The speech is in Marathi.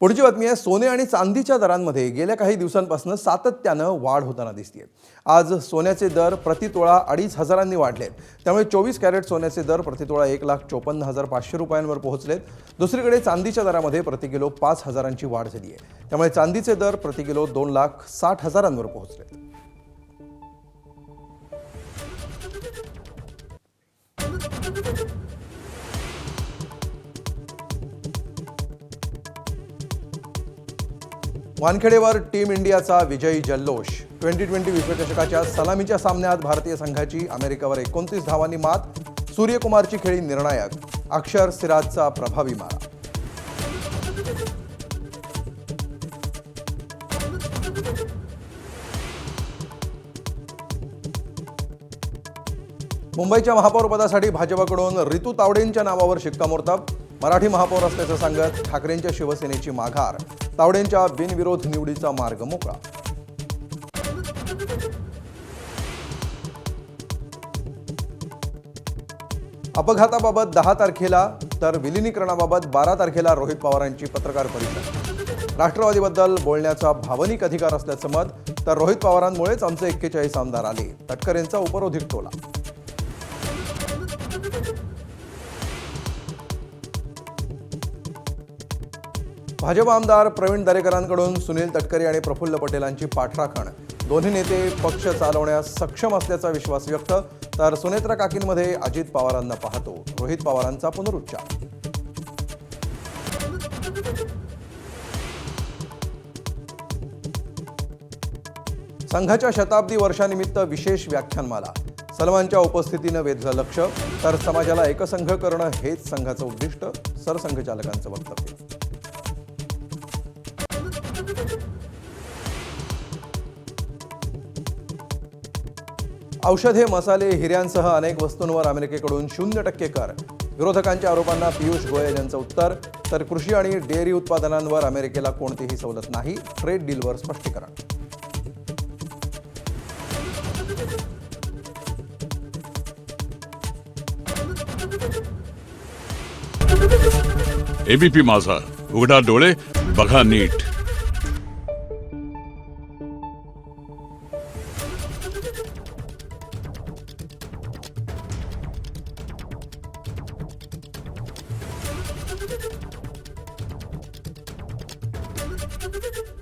पुढची बातमी आहे सोने आणि चांदीच्या दरांमध्ये गेल्या काही दिवसांपासून सातत्यानं वाढ होताना दिसते आज सोन्याचे दर प्रतितोळा अडीच हजारांनी वाढलेत. त्यामुळे चोवीस कॅरेट सोन्याचे दर प्रतितोळा एक लाख चोपन्न हजार पाचशे रुपयांवर पोहोचलेत. दुसरीकडे चांदीच्या दरामध्ये प्रति किलो पाच हजारांची वाढ झाली आहे त्यामुळे चांदीचे दर प्रति किलो दोन लाख साठ हजारांवर पोहोचलेत. वानखेडेवर टीम इंडियाचा विजयी जल्लोष. ट्वेंटी ट्वेंटी विश्वचषकाच्या सलामीच्या सामन्यात भारतीय संघाची अमेरिकेवर एकोणतीस धावांनी मात सूर्यकुमारची खेळी निर्णायक अक्षर सिराजचा प्रभावी मारा. मुंबईच्या महापौरपदासाठी भाजपाकडून रितू तावडेंच्या नावावर शिक्कामोर्तब. मराठी महापौर असल्याचं सांगत ठाकरेंच्या शिवसेनेची माघार तावडेंच्या बिनविरोध निवडीचा मार्ग मोकळा. अपघाताबाबत दहा तारखेला तर विलिनीकरणाबाबत बारा तारखेला रोहित पवारांची पत्रकार परिषद. राष्ट्रवादीबद्दल बोलण्याचा भावनिक अधिकार असल्याचं मत तर रोहित पवारांमुळेच आमचे एक्केचाळीस आमदार आले तटकरेंचा उपरोधिक टोला. भाजप आमदार प्रवीण दरेकरांकडून सुनील तटकरे आणि प्रफुल्ल पटेलांची पाठराखण. दोन्ही नेते पक्ष चालवण्यास सक्षम असल्याचा विश्वास व्यक्त तर सुनेत्रा काकींमध्ये अजित पवारांना पाहतो. रोहित पवारांचा पुनरुच्चार. संघाच्या शताब्दी वर्षानिमित्त विशेष व्याख्यानमाला. सलमानच्या उपस्थितीनं वेधलं लक्ष तर समाजाला एकसंघ करणं हेच संघाचं उद्दिष्ट सरसंघचालकांचं वक्तव्य. औषधे मसाले हिऱ्यांसह अनेक वस्तूंवर अमेरिकेकडून शून्य टक्के कर. विरोधकांच्या आरोपांना पियुष गोयल यांचं उत्तर तर कृषी आणि डेअरी उत्पादनांवर अमेरिकेला कोणतीही सवलत नाही ट्रेड डीलवर स्पष्टीकरण. एबीपी माझा. उघडा डोळे बघा नीट. Thank you.